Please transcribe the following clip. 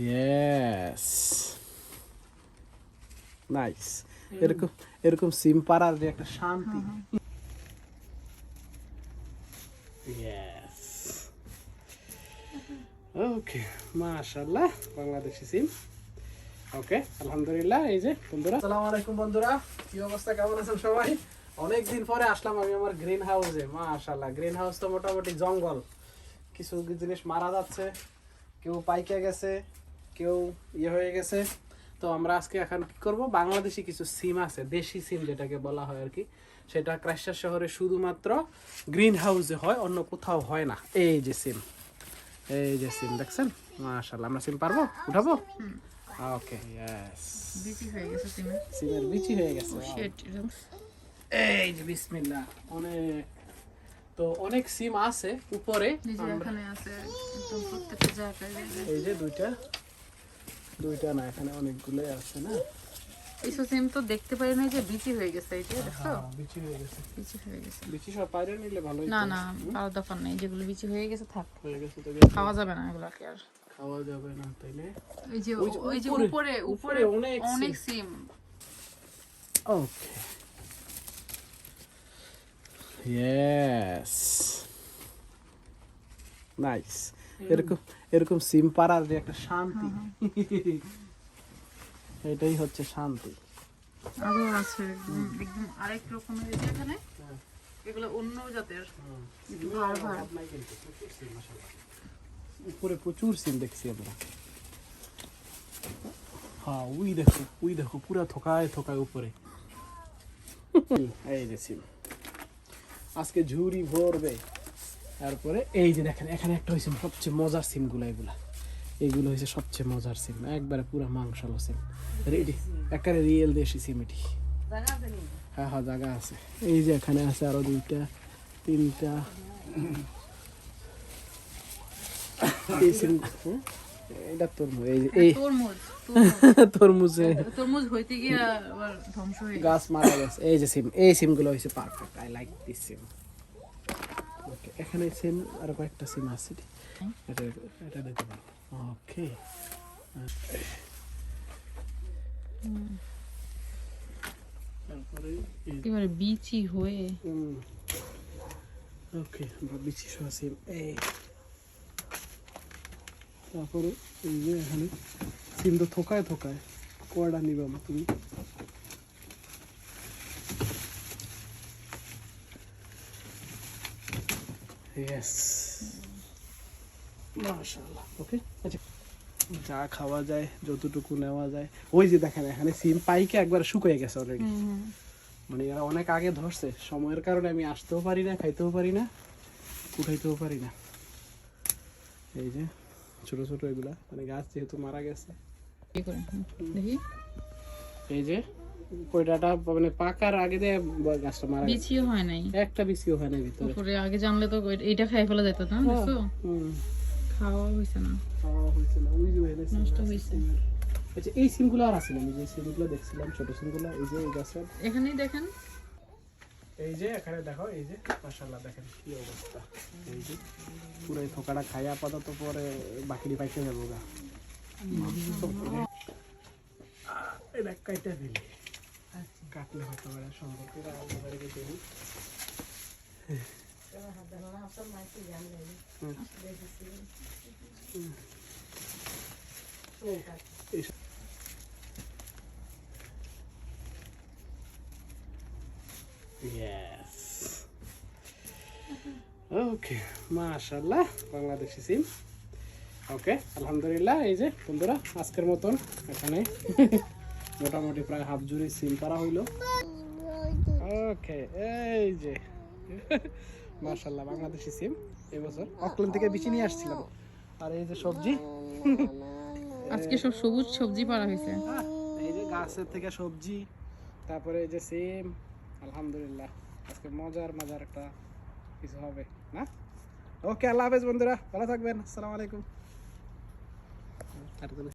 Yes nice এরকম এরকম সিম পাড়ার যে একটা শান্তি। ইয়েস ওকে মাশাআল্লাহ বাংলাদেশি সিম ওকে আলহামদুলিল্লাহ এই যে বন্ধুরা। আসসালামু আলাইকুম বন্ধুরা। কি অবস্থা? কেমন আছেন সবাই? অনেক দিন পরে আসলাম আমি আমার গ্রিন হাউসে মাশাআল্লাহ গ্রিন হাউস তো মোটামুটি জঙ্গল। কিছু জিনিস মারা যাচ্ছে কেউ পাইকে গেছে কেউ ইয়ে হয়ে গেছে। তো আমরা আজকে এখন কি করব? বাংলাদেশি কিছু সিম আছে দেশি সিম যেটাকে বলা হয় আর কি। সেটা ক্রাইস্টার শহরে শুধুমাত্র গ্রিন হাউসে হয় অন্য কোথাও হয় না। এই যে সিম এই যে সিম দেখছেন? মাশাআল্লাহ আমরা সিম পারব? উঠাবো? ওকে ইয়েস বিচি হয়ে গেছে সিমের সিমের বিচি হয়ে গেছে এই যে বিসমিল্লাহ অনেক তো অনেক সিম আছে উপরে। এই যে দুইটা। দুইটা না এখানে অনেকগুলো আছে না? কিছু সিম তো দেখতে পারি না যে বিচি হয়ে গেছে এই যে দেখছ? হ্যাঁ, বিচি হয়ে গেছে। বিচি হয়ে গেছে। বিচি সব বাইরে নিলে ভালোই না না দরকার নেই যেগুলো বিচি হয়ে গেছে থাক। হয়ে গেছে তো খাওয়া যাবে না এগুলাকে আর। খাওয়া যাবে না তাইলে? ওই যে ওই যে উপরে, উপরে উপরে উপরে অনেক অনেক সিম। ওকে ইয়েস নাইস এরকম এরকম সিম পাড়ার যে একটা শান্তি। এটাই হচ্ছে শান্তি। আরও আছে একদম একদম আরেক রকমের এখানে এগুলো অন্য জাতের। একটু ভার ভার উপরে প্রচুর সিম দেখছি আমরা। হ্যাঁ উই দেখো উই দেখো পুরা থোকায় থোকায় উপরে। এই যে সিম। আজকে ঝুরি ভরবে। তারপরে এই যে দেখেন এখানে একটা হয়েছে সবচেয়ে মজার সিমগুলো এগুলা। এগুলো হয়েছে সবচেয়ে মজার সিম একবারে পুরা মাংসালো সিম। রেডি একেবারে রিয়েল দেশি সিম এটি। হ্যাঁ হ্যাঁ জায়গা আছে। এই যে এখানে আছে আরও দুইটা তিনটা। এই সিম এটা তরমুজ এই যে এই তরমুজ তরমুজে। তরমুজ। হইতে গিয়ে ধ্বংস হয়ে গাছ মারা গেছে। এই যে সিম এই সিমগুলো হয়েছে perfect I like this SIM okay এখানে সিম আর কয়েকটা সিম আছে এটা এটা দিতে পারো ওকে তারপরে এই বিচি হয়ে ওকে বিচি সহ সিম এই তারপরে এই যে এখানে সিম তো থোকায় থোকায় কয়টা নিবাম তুমি? ইয়েস মাশাআল্লাহ। ওকে আচ্ছা। যা খাওয়া যায় যতটুকু নেওয়া যায়। ওই যে দেখেন এখানে সিম পাইকে একবার শুকিয়ে গেছে অলরেডি মানে এরা অনেক আগে ধরছে। সময়ের কারণে আমি আসতেও পারি না খাইতেও পারি না উঠাইতেও পারি না। এই যে ছোট ছোট এগুলা। মানে গাছ যেহেতু মারা গেছে। এই যে কয়টাটা মানে পাকার আগে দিয়ে গাছটা মারা বিচিও হয় নাই। একটা বেশিও হয় না ভিতরে। উপরে আগে জানলে তো এইটা খাই ফেলা যেত না দেখছ? খাওয়া হয়েছে না। খাওয়া হয়েছে না ওই যে নষ্ট। সিমের। আচ্ছা এই সিমগুলো আর আছে না? যে সিমগুলো দেখছিলাম ছোট সিমগুলো এই যে এই গাছের। এখানেই দেখেন। এই যে এখানে দেখো এই যে মাশাআল্লাহ দেখেন কি অবস্থা। এই যে পুরো এই থোকাটা খাই আপাতত পরে বাকিটি পাইতে যাব গা। এটা কাইটা দিলি। কাটলে হয়তো বেড়া আলাদা Yes. ওকে মাশাল্লাহ বাংলাদেশি সিম। ওকে আলহামদুলিল্লাহ এই যে বন্ধুরা আজকের মতন এখানে। মোটামুটি প্রায় হাফ জুড়ি সিম পারা হইল। ওকে এই যে। মাশাল্লাহ বাংলাদেশি সিম এবছর অকল্যান্ড থেকে বেশি নিয়ে আসছিলাম। আর এই যে সবজি। আজকে সব সবুজ সবজি পাড়া হয়েছে এই যে গাছের থেকে সবজি তারপরে এই যে সিম আলহামদুলিল্লাহ। আজকে মজার মজার একটা কিছু হবে না? ওকে আল্লাহ হাফেজ বন্ধুরা ভালো থাকবেন। আসসালামু আলাইকুম।